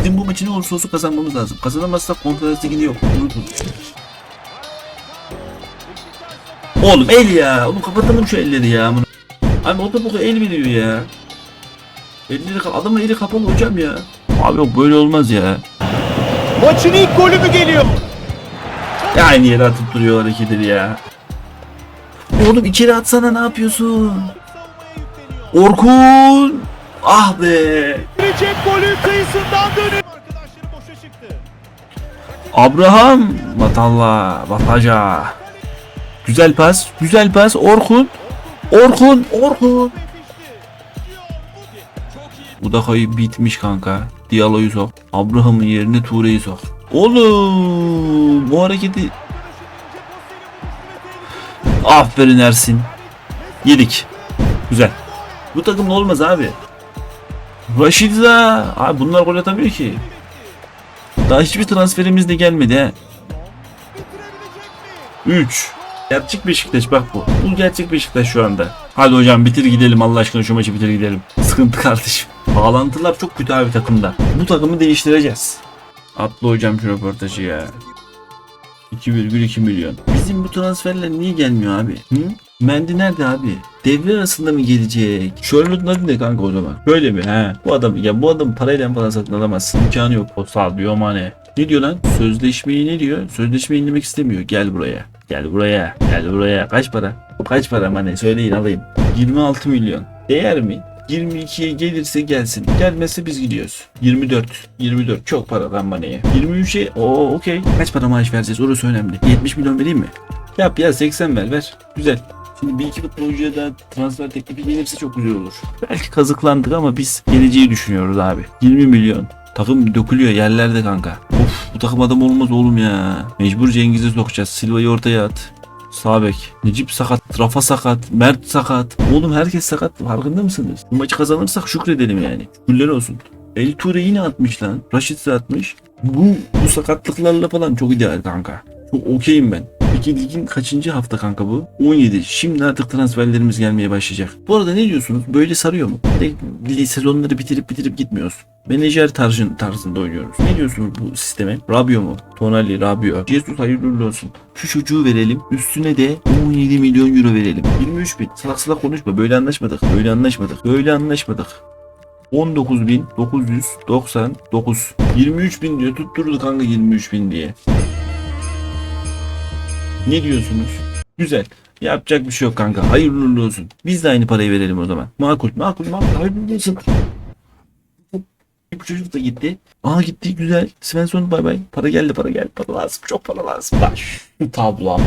Bizim bu maçı ne olursa olsun kazanmamız lazım. Kazanamazsak konferans ligini yok. Oğlum el ya. Oğlum kapatalım şu elleri ya. Abi o bu el veriyor ya. Elleri adamın eli kapalı hocam ya. Abi yok böyle olmaz ya. Maçın ilk golü mü geliyor? Ya aynı yere atıp duruyor hareketleri ya. Oğlum içeri atsana ne yapıyorsun? Orkun! Ah be! Girecek golün kıyısından dönüyor. Arkadaşları boşa çıktı. Abraham! Batalla, Bataja. Güzel pas, güzel pas. Orkun! Orkun, Orkun! Bu da kayıp bitmiş kanka. Diallo'yu sok. Abraham'ın yerine Ture'yi sok. Oğlum! Bu hareketi... Aferin Ersin. Yedik. Güzel. Bu takımla olmaz abi. Raşidza. Abi bunlar gol atamıyor ki. Daha hiçbir transferimiz de gelmedi he. 3. Gerçek Beşiktaş bak bu. Bu gerçek Beşiktaş şu anda. Hadi hocam bitir gidelim Allah aşkına şu maçı bitir gidelim. Sıkıntı kardeşim. Bağlantılar çok kötü abi takımda. Bu takımı değiştireceğiz. Atlı hocam şu röportajı ya. 2,2 milyon. Bizim bu transferler niye gelmiyor abi? Hı? Mendy nerede abi? Devre arasında mı gelecek? Charlotte'un adı ne kanka o zaman? Böyle mi? He. Bu adam ya bu adam parayla falan satın alamazsın. İmkanı yok. O sağ diyor mane. Ne diyor lan? Sözleşmeyi ne diyor? Sözleşmeyi indirmek istemiyor. Gel buraya. Gel buraya. Gel buraya. Kaç para? Kaç para mane? Söyleyin alayım. 26 milyon. Değer mi? 22'ye gelirse gelsin. Gelmezse biz gidiyoruz. 24. 24. Çok para lan maneye. 23'e o okey. Kaç para maaş vereceğiz? Orası önemli. 70 milyon vereyim mi? Yap ya 80 ver ver. Güzel. Şimdi bir iki futbolcuya da transfer teklifi gelirse çok güzel olur. Belki kazıklandık ama biz geleceği düşünüyoruz abi. 20 milyon. Takım dökülüyor yerlerde kanka. Of bu takım adam olmaz oğlum ya. Mecbur Cengiz'e sokacağız. Silva'yı ortaya at. Sağ bek. Necip sakat. Rafa sakat. Mert sakat. Oğlum herkes sakat. Farkında mısınız? Bu maçı kazanırsak şükredelim yani. Şükürler olsun. El Ture yine atmış lan. Raşit atmış. Bu, bu sakatlıklarla falan çok ideal kanka. Çok okeyim ben. Peki ligin kaçıncı hafta kanka bu? 17. Şimdi artık transferlerimiz gelmeye başlayacak. Bu arada ne diyorsunuz? Böyle sarıyor mu? Lig sezonları bitirip bitirip giitmiyoruz. Menajer tarzın, tarzında oynuyoruz. Ne diyorsunuz bu sisteme? Rabio mu? Tonali, Rabio. Jesus hayırlı olsun. Şu çocuğu verelim. Üstüne de 17 milyon euro verelim. 23 bin. Salak salak konuşma. Böyle anlaşmadık. Böyle anlaşmadık. Böyle anlaşmadık. 19.999 23 bin diyor tutturdu kanka 23 bin diye. Ne diyorsunuz? Güzel. Yapacak bir şey yok kanka. Hayırlı uğurlu olsun. Biz de aynı parayı verelim o zaman. Makul, makul, makul. Hayırlı uğurlu olsun. Bu çocuk da gitti. Aa gitti güzel. Svensson bay bay. Para geldi para geldi. Para lazım. Çok para lazım. Bak şu tablo.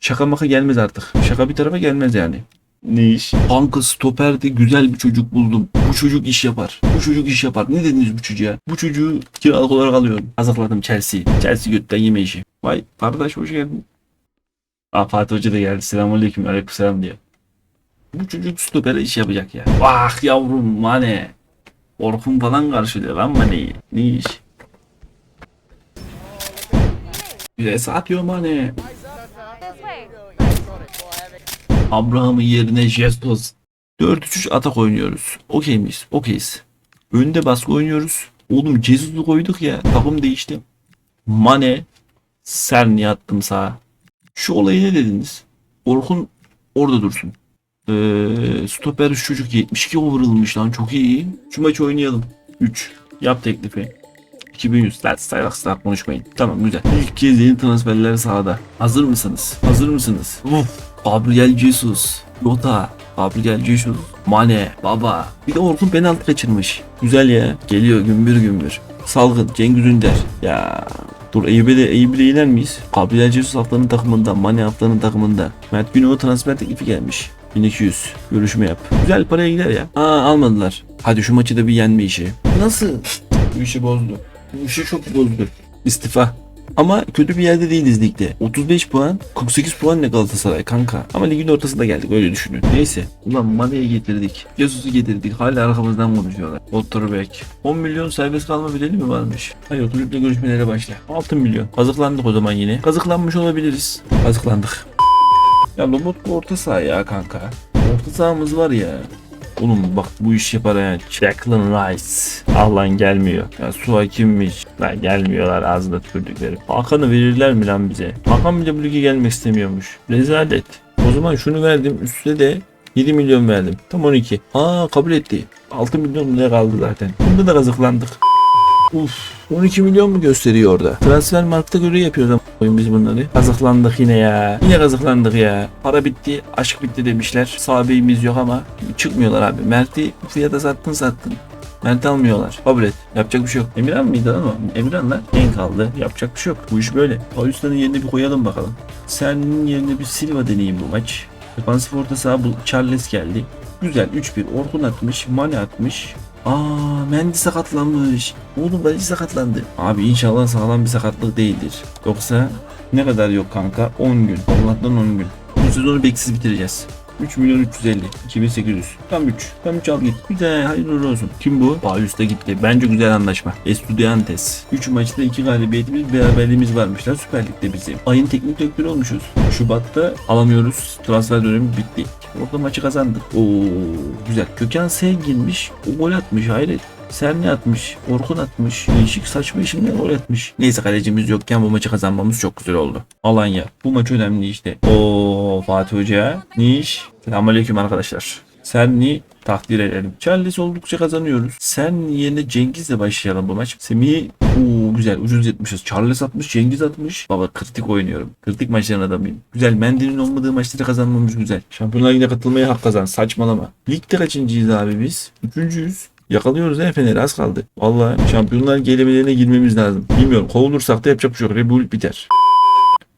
Şaka maka gelmez artık. Şaka bir tarafa gelmez yani. Ne iş? Kanka stoperde güzel bir çocuk buldum. Bu çocuk iş yapar. Bu çocuk iş yapar. Ne dediniz bu çocuğa? Bu çocuğu kiralık olarak alıyorum. Hazırladım Chelsea. Chelsea götten yeme işi. Vay kardeş hoş geldin. Aa Fatih Hoca da geldi. Selamünaleyküm. Aleykümselam diyor. Bu çocuk stopere iş yapacak ya. Vah yavrum mane. Orkun falan karşılıyor lan maneyi. Ne iş? Güzel satıyor mane. Abraham'ın yerine Jesus. 4-3-3 atak oynuyoruz. Okey miyiz? Okeyiz. Önde baskı oynuyoruz. Oğlum Jesus'u koyduk ya. Takım değişti. Mane. Serni attım sağa. Şu olayı ne dediniz? Orkun orada dursun. Ee, stoper şu çocuk 72 overall'mış lan çok iyi. Şu maçı oynayalım. 3. Yap teklifi. 2100. Let's start, start konuşmayın. Tamam güzel. İlk kez yeni transferler sahada. Hazır mısınız? Hazır mısınız? Uf. Gabriel Jesus. Jota. Gabriel Jesus. Mane. Baba. Bir de Orkun penaltı kaçırmış. Güzel ya. Geliyor gümbür gümbür. Salgın. Cengiz Ünder. Ya Dur Eyüp'e de iner miyiz? Gabriel Jesus haftanın takımında. Mane haftanın takımında. Mert Günok'a transfer teklifi gelmiş. 1200. Görüşme yap. Güzel paraya gider ya. Aa almadılar. Hadi şu maçı da bir yenme işi. Nasıl? Bu işi bozdu. Bu işi çok bozdu. İstifa. Ama kötü bir yerde değiliz ligde. 35 puan, 48 puan ne Galatasaray kanka. Ama ligin ortasında geldik öyle düşünün. Neyse. Ulan Mane'yi getirdik. Jesus'u getirdik. Hala arkamızdan konuşuyorlar. Otterbek. 10 milyon serbest kalma bedeli mi varmış? Hayır kulüple görüşmelere başla. 6 milyon. Kazıklandık o zaman yine. Kazıklanmış olabiliriz. Kazıklandık. Ya Lomot orta saha ya kanka. Orta sahamız var ya. Oğlum bak bu iş yapar ha. Declan Rice. Ah lan gelmiyor. Ya Suha kimmiş? Lan gelmiyorlar ağzına tükürdükleri. Hakan'ı verirler mi lan bize? Hakan bile bu lige gelmek istemiyormuş. Rezalet. O zaman şunu verdim üstüne de 7 milyon verdim. Tam 12. Aa kabul etti. 6 milyon lira kaldı zaten. Bunda da kazıklandık. Uf 12 milyon mu gösteriyor orada? Transfer markta göre yapıyoruz ama oyun biz bunları. Kazıklandık yine ya. Yine kazıklandık ya. Para bitti, aşk bitti demişler. Sahabeyimiz yok ama çıkmıyorlar abi. Mert'i fiyata sattın sattın. Mert almıyorlar. Kabul et. Yapacak bir şey yok. Emirhan mıydı lan o? Emirhan lan. En kaldı. Yapacak bir şey yok. Bu iş böyle. Paulista'nın yerine bir koyalım bakalım. Senin yerine bir Silva deneyeyim bu maç. Defansif orta saha bu Charles geldi. Güzel 3-1. Orkun atmış. Mane atmış. Aa Mendy sakatlanmış. Oğlum Mendy sakatlandı. Abi inşallah sağlam bir sakatlık değildir. Yoksa ne kadar yok kanka? 10 gün. Allah'tan 10 gün. Bu sezonu beksiz bitireceğiz. 3 milyon 350 2800 tam 3 tam 3 al git güzel hayırlı olsun. Kim bu? Bayus'ta gitti. Bence güzel anlaşma. Estudiantes. 3 maçta 2 galibiyetimiz beraberliğimiz varmış lan Süper Lig'de bizim. Ayın teknik direktörü olmuşuz. Şubat'ta alamıyoruz. Transfer dönemi bitti. Orada maçı kazandık. Oo güzel. Köken S girmiş o gol atmış. Hayret Serni atmış, Orkun atmış, değişik saçma işimden gol atmış. Neyse kalecimiz yokken bu maçı kazanmamız çok güzel oldu. Alanya. Bu maç önemli işte. Oo Fatih Hoca. Ne iş? Selamünaleyküm arkadaşlar. Serni takdir edelim. Charles oldukça kazanıyoruz. Sen yerine Cengiz'le başlayalım bu maç. Semih Oo güzel ucuz yetmişiz. Charles atmış, Cengiz atmış. Baba kritik oynuyorum. Kritik maçların adamıyım. Güzel. Mendy'nin olmadığı maçları kazanmamız güzel. Şampiyonlar Ligi'ne katılmaya hak kazan. Saçmalama. Ligde kaçıncıyız abi biz? Üçüncüyüz. Yakalıyoruz he Fener az kaldı. Vallahi şampiyonlar gelemelerine girmemiz lazım. Bilmiyorum kovulursak da yapacak bir şey yok. Rebul biter.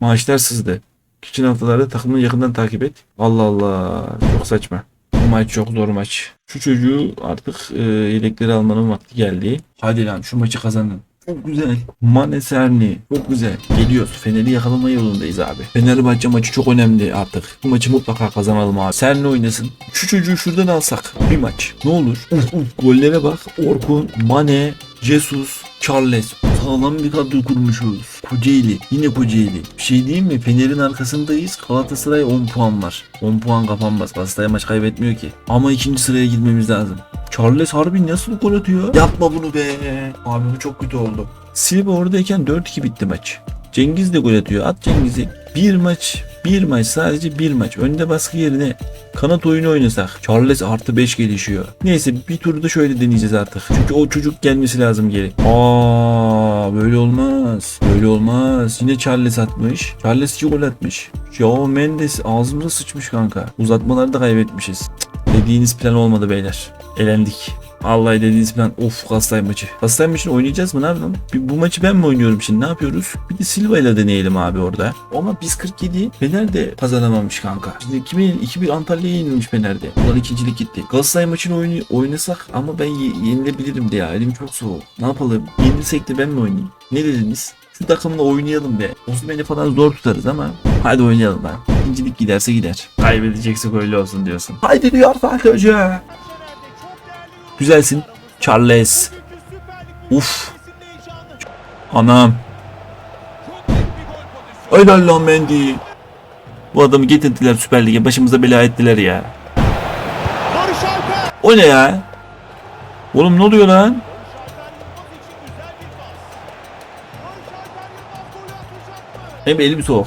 Maaşlar sızdı. Geçen haftalarda takımını yakından takip et. Allah Allah. Çok saçma. Bu maç çok zor maç. Şu çocuğu artık e, yedekleri almanın vakti geldi. Hadi lan şu maçı kazanın. Çok güzel. Mane Serni. Çok güzel. Geliyoruz. Fener'i yakalama yolundayız abi. Fenerbahçe maçı çok önemli artık. Bu maçı mutlaka kazanalım abi. Serni oynasın. Şu çocuğu şuradan alsak. Bir maç. Ne olur? Uf uf. Gollere bak. Orkun, Mane, Jesus, Charles. Sağlam bir kadro kurmuşuz. Kocaeli. Yine Kocaeli. Bir şey diyeyim mi? Fener'in arkasındayız. Galatasaray 10 puan var. 10 puan kapanmaz. Galatasaray maç kaybetmiyor ki. Ama ikinci sıraya gitmemiz lazım. Charles harbi nasıl gol atıyor? Yapma bunu be. Abi bu çok kötü oldu. Silva oradayken 4-2 bitti maç. Cengiz de gol atıyor. At Cengiz'i. Bir maç, bir maç sadece bir maç. Önde baskı yerine kanat oyunu oynasak. Charles artı 5 gelişiyor. Neyse bir turda şöyle deneyeceğiz artık. Çünkü o çocuk gelmesi lazım geri. Aa böyle olmaz. Böyle olmaz. Yine Charles atmış. Charles 2 gol atmış. Joao Mendes ağzımıza sıçmış kanka. Uzatmaları da kaybetmişiz. Cık, Dediğiniz plan olmadı beyler. Elendik. Vallahi dediğiniz plan of Galatasaray maçı. Galatasaray maçını oynayacağız mı ne yapalım? Bir, bu maçı ben mi oynuyorum şimdi ne yapıyoruz? Bir de Silva ile deneyelim abi orada. Ama biz 47 Fener de kazanamamış kanka. Şimdi 2000, 2-1 Antalya'ya yenilmiş Fener'de. Ulan ikincilik gitti. Galatasaray maçını oyunu, oynasak ama ben ye- yenilebilirim de ya. Elim çok soğuk. Ne yapalım? Yenilsek de ben mi oynayayım? Ne dediniz? Şu takımla oynayalım be. Osman'ı falan zor tutarız ama hadi oynayalım lan. İkincilik giderse gider. Kaybedeceksek öyle olsun diyorsun. Haydi diyor Fatih Hoca. Güzelsin. Charles. Uf. Anam. Helal lan Mendy. Bu adamı getirdiler Süper Lig'e. Başımıza bela ettiler ya. O ne ya? Oğlum ne oluyor lan? Hem elim soğuk.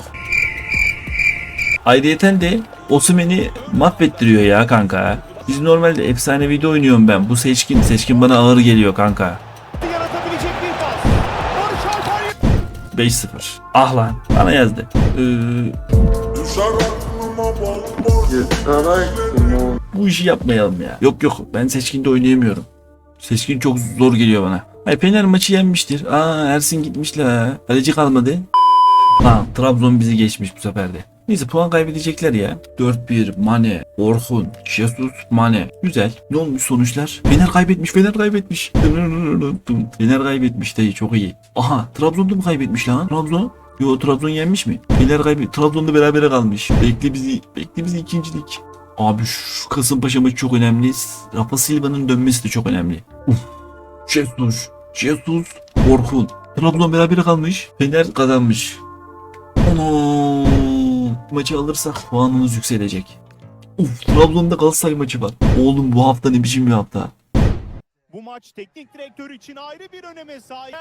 Ayrıyeten de Osimhen'i mahvettiriyor ya kanka. Biz normalde efsane video oynuyorum ben. Bu seçkin seçkin bana ağır geliyor kanka. Yaratabilecek bir pas. Barış Alper 5-0. Ah lan bana yazdı. Ee, bu işi yapmayalım ya. Yok yok ben seçkinde oynayamıyorum. Seçkin çok zor geliyor bana. Ay Fener maçı yenmiştir. Aa Ersin gitmiş la. Kaleci kalmadı. Ha Trabzon bizi geçmiş bu sefer de. Neyse puan kaybedecekler ya. 4-1 Mane, Orhun, Jesus, Mane. Güzel. Ne olmuş sonuçlar? Fener kaybetmiş, Fener kaybetmiş. Fener kaybetmiş dayı çok iyi. Aha Trabzon'da mı kaybetmiş lan? Trabzon? Yo Trabzon yenmiş mi? Fener kaybetmiş. Trabzon'da berabere kalmış. Bekle bizi, bekle bizi ikincilik. Abi şu Kasımpaşa maçı çok önemli. Rafa Silva'nın dönmesi de çok önemli. Uf. Jesus, Jesus, Orhun. Trabzon berabere kalmış. Fener kazanmış. Ana. Maçı alırsak puanımız yükselecek. Uf Trabzon'da Galatasaray maçı var. Oğlum bu hafta ne biçim bir hafta. Bu maç teknik direktör için ayrı bir öneme sahip.